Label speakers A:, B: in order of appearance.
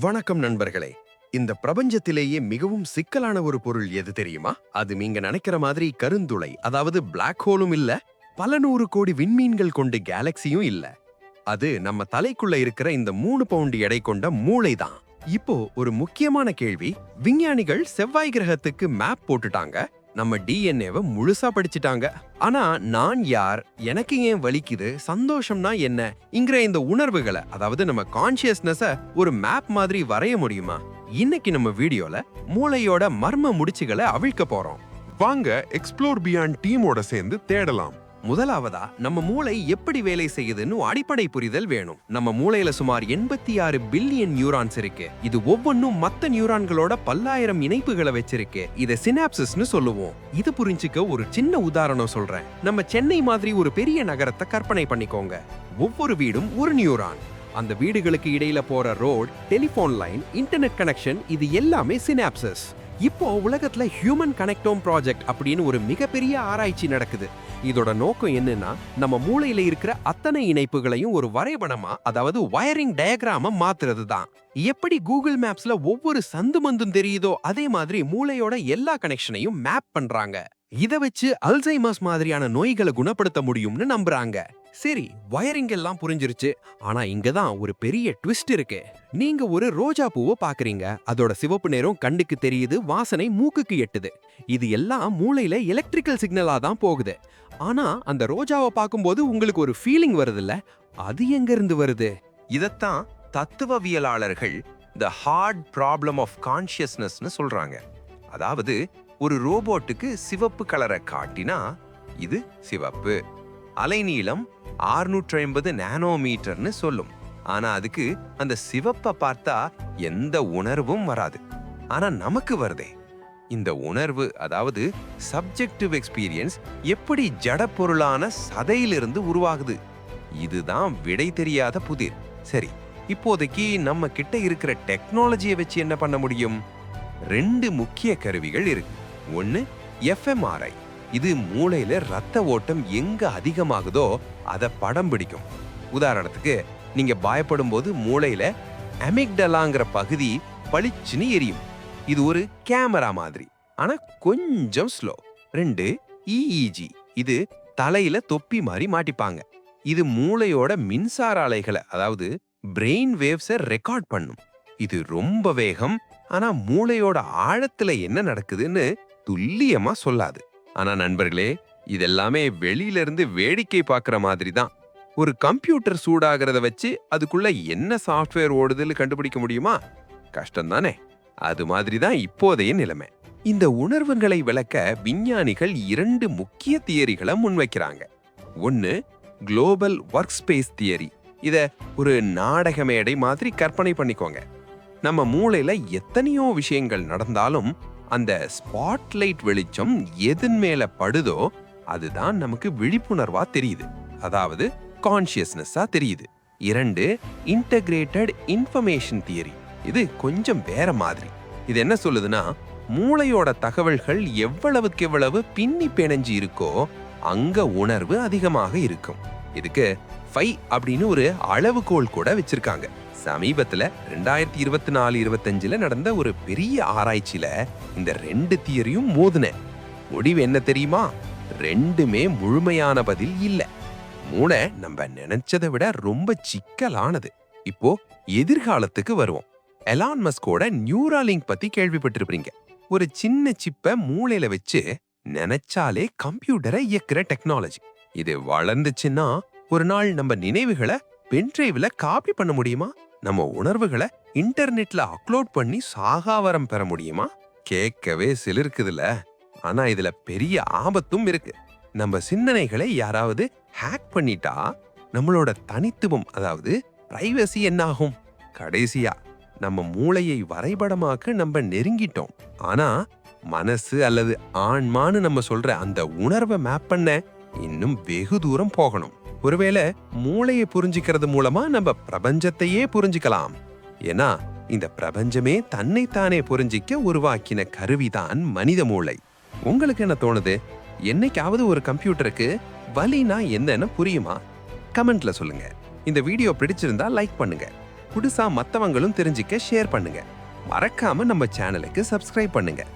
A: வணக்கம் நண்பர்களே. இந்த பிரபஞ்சத்திலேயே மிகவும் சிக்கலான ஒரு பொருள் எது தெரியுமா? அது நீங்க நினைக்கிற மாதிரி கருந்துளை அதாவது பிளாக் ஹோலும் இல்ல பல நூறு கோடி விண்மீன்கள் கொண்டு கேலக்சியும் இல்ல. அது நம்ம தலைக்குள்ள இருக்கிற இந்த மூணு பவுண்டு எடை கொண்ட மூளை தான். இப்போ ஒரு முக்கியமான கேள்வி விஞ்ஞானிகள் செவ்வாய் கிரகத்துக்கு மேப் போட்டுட்டாங்க. நம்ம டிஎன்ஏவை முழுசா படிச்சிட்டாங்க. ஆனா நான் யார் எனக்கு ஏன் வலிக்குது சந்தோஷம்னா என்ன இங்கிற இந்த உணர்வுகளை அதாவது நம்ம கான்சியஸ்னஸ ஒரு மேப் மாதிரி வரைய முடியுமா? இன்னைக்கு நம்ம வீடியோல மூளையோட மர்ம முடிச்சுகளை அவிழ்க்க போறோம்.
B: வாங்க எக்ஸ்ப்ளோர் பியாண்ட் டீமோட சேர்ந்து தேடலாம்.
A: முதலாவதா நம்ம மூளை எப்படி வேலை செய்யுதுன்னு அடிப்படை புரிதல் வேணும். நம்ம மூளையில சுமார் எண்பத்தி ஆறு பில்லியன் நியூரான்ஸ் இருக்கு. இது ஒவ்வொன்றும் மத்த நியூரான்களோட பல்லாயிரம் இணைப்புகளை வச்சிருக்கு. இதை சினாப்சிஸ்னு சொல்லுவோம். இது புரிஞ்சுக்க ஒரு சின்ன உதாரணம் சொல்றேன். நம்ம சென்னை மாதிரி ஒரு பெரிய நகரத்தை கற்பனை பண்ணிக்கோங்க. ஒவ்வொரு வீடும் ஒரு நியூரான். அந்த வீடுகளுக்கு இடையில போற road telephone line internet connection இது எல்லாமே சினாப்சஸ். இப்போ உலகத்துல ஹியூமன் கனெக்டோம் ப்ராஜெக்ட் அப்படின்னு ஒரு மிகப்பெரிய ஆராய்ச்சி நடக்குது. இதோட நோக்கம் என்னன்னா நம்ம மூளையில இருக்கிற அத்தனை இணைப்புகளையும் ஒரு வரைபடமா அதாவது வயரிங் டயக்ராம மாத்துறது தான் எப்படி கூகுள் மேப்ஸ்ல ஒவ்வொரு சந்து மந்தும் தெரியுதோ அதே மாதிரி மூளையோட எல்லா கனெக்ஷனையும் மேப் பண்றாங்க. இத வச்சு அல்சைமர்ஸ் மாதிரியான நோய்களை குணப்படுத்த முடியும்னு நம்புறாங்க. சரி வயரிங் எல்லாம் புரிஞ்சிருச்சு. ஆனா இங்க தான் ஒரு பெரிய ட்விஸ்ட் இருக்கு. நீங்க ஒரு ரோஜா பூவை பாக்குறீங்க. அதோட சிவப்பு நிறம் கண்ணுக்கு தெரியுது வாசனை மூக்குக்கு எட்டுது. இது எல்லாம் மூளையில எலக்ட்ரிக்கல் சிக்னலா தான் போகுது. ஆனா அந்த ரோஜாவை பார்க்கும்போது உங்களுக்கு ஒரு ஃபீலிங் வருதுல்ல? அது எங்க இருந்து வருது?
C: இதத்தான் தத்துவவியலாளர்கள் த ஹார்ட் ப்ராப்ளம் ஆஃப் கான்ஷியஸ்னஸ்னு சொல்றாங்க. அதாவது ஒரு ரோபோட்டுக்கு சிவப்பு கலரை காட்டினா இது சிவப்பு. அலைநீளம் 650 ஐம்பது நானோமீட்டர்னு சொல்லும். ஆனா அதுக்கு அந்த சிவப்பை பார்த்தா எந்த உணர்வும் வராது. ஆனா நமக்கு வருதே. இந்த உணர்வு அதாவது சப்ஜெக்டிவ் எக்ஸ்பீரியன்ஸ் எப்படி ஜடப்பொருளான சதையிலிருந்து உருவாகுது? இதுதான் விடை தெரியாத புதிர். சரி இப்போதைக்கு நம்ம கிட்ட இருக்கிற டெக்னாலஜியை வச்சு என்ன பண்ண முடியும்? ரெண்டு முக்கிய கருவிகள் இருக்கு. ஒன்னு எஃப்எம்ஆர்ஐ இது மூளையில ரத்த ஓட்டம் எங்க அதிகமாகுதோ அதை படம் பிடிக்கும். உதாரணத்துக்கு நீங்க பயப்படும் போது மூளையில அமிக்டலாங்கிற பகுதி பளிச்சுன்னு எரியும். இது ஒரு கேமரா மாதிரி. ஆனா கொஞ்சம் ஸ்லோ. ரெண்டு இஇஜி இது தலையில தொப்பி மாதிரி மாட்டிப்பாங்க. இது மூளையோட மின்சார அலைகளை அதாவது பிரெயின் வேவ்ஸை ரெக்கார்ட் பண்ணும். இது ரொம்ப வேகம் ஆனா மூளையோட ஆழத்துல என்ன நடக்குதுன்னு துல்லியமா சொல்லாது. ஆனா நண்பர்களே இதெல்லாமே வெளியில இருந்து வேடிக்கை பார்க்குற மாதிரி தான் ஒரு கம்ப்யூட்டர் சூடாகிறத வச்சு அதுக்குள்ள என்ன சாஃப்ட்வேர் ஓடுதுன்னு கண்டுபிடிக்க முடியுமா? கஷ்டம் தானே அது மாதிரி தான் இப்போதைய நிலைமை. இந்த உணர்வுகளை விளக்க விஞ்ஞானிகள் இரண்டு முக்கிய தியரிகளை முன்வைக்கிறாங்க. ஒன்னு குளோபல் ஒர்க் ஸ்பேஸ் தியரி இத ஒரு நாடக மேடை மாதிரி கற்பனை பண்ணிக்கோங்க. நம்ம மூளையில எத்தனையோ விஷயங்கள் நடந்தாலும் அந்த ஸ்பாட்லைட் வெளிச்சம் எதன் மேல படுதோ அதுதான் நமக்கு விழிப்புணர்வா தெரியுது. அதாவது கான்சியஸ்னஸா தெரியுது. இரண்டு இன்டகிரேட்டட் இன்ஃபர்மேஷன் தியரி இது கொஞ்சம் வேற மாதிரி. இது என்ன சொல்லுதுன்னா மூளையோட தகவல்கள் எவ்வளவுக்கு எவ்வளவு பின்னி பிணைஞ்சு இருக்கோ அங்க உணர்வு அதிகமாக இருக்கும். இதுக்கு ஃபை அப்படின்னு ஒரு அளவுகோல் கூட வச்சிருக்காங்க. சமீபத்துல ரெண்டாயிரத்தி இருபத்தி நாலு இருபத்தஞ்சில் நடந்த ஒரு பெரிய ஆராய்ச்சியில் இந்த ரெண்டு தியரியும் மோதுன. முடிவு என்ன தெரியுமா? ரெண்டுமே முழுமையான பதில் இல்ல. மூளை நம்ம நினைச்சதை விட ரொம்ப சிக்கலானது. இப்போ எதிர்காலத்துக்கு வருவோம். எலான் மஸ்கோட நியூராலிங்க் பத்தி கேள்விப்பட்டிருப்பீங்க. ஒரு சின்ன சிப்பை மூளையில வச்சு நினைச்சாலே கம்ப்யூட்டரை இயக்குற டெக்னாலஜி. இது வளர்ந்துச்சுன்னா ஒரு நாள் நம்ம நினைவுகளை பென்ட்ரைவ்ல காப்பி பண்ண முடியுமா? நம்ம உணர்வுகளை இன்டர்நெட்ல அப்லோட் பண்ணி சாகாவரம் பெற முடியுமா? கேட்கவே சிலிருக்குதுல ஆனா இதுல பெரிய ஆபத்தும் இருக்கு. நம்ம சிந்தனைகளை யாராவது ஹேக் பண்ணிட்டா நம்மளோட தனித்துவம் அதாவது பிரைவசி என்னாகும்? கடைசியா நம்ம மூளையை வரைபடமாக்க நம்ம நெருங்கிட்டோம். ஆனா மனசு அல்லது ஆன்மான்னு நம்ம சொல்ற அந்த உணர்வை மேப் பண்ண இன்னும் வெகு தூரம் போகணும். ஒருவேளை மூளையை புரிஞ்சுக்கிறது மூலமா நம்ம பிரபஞ்சத்தையே புரிஞ்சுக்கலாம். ஏன்னா இந்த பிரபஞ்சமே தன்னைத்தானே புரிஞ்சிக்க உருவாக்கின கருவிதான் மனித மூளை. உங்களுக்கு என்ன தோணுது? என்னைக்காவது ஒரு கம்ப்யூட்டருக்கு வலினா என்னன்னு புரியுமா? கமெண்ட்ல சொல்லுங்க. இந்த வீடியோ பிடிச்சிருந்தா லைக் பண்ணுங்க.
A: புதுசா மத்தவங்களும் தெரிஞ்சுக்க ஷேர் பண்ணுங்க. மறக்காம நம்ம சேனலுக்கு சப்ஸ்கிரைப் பண்ணுங்க.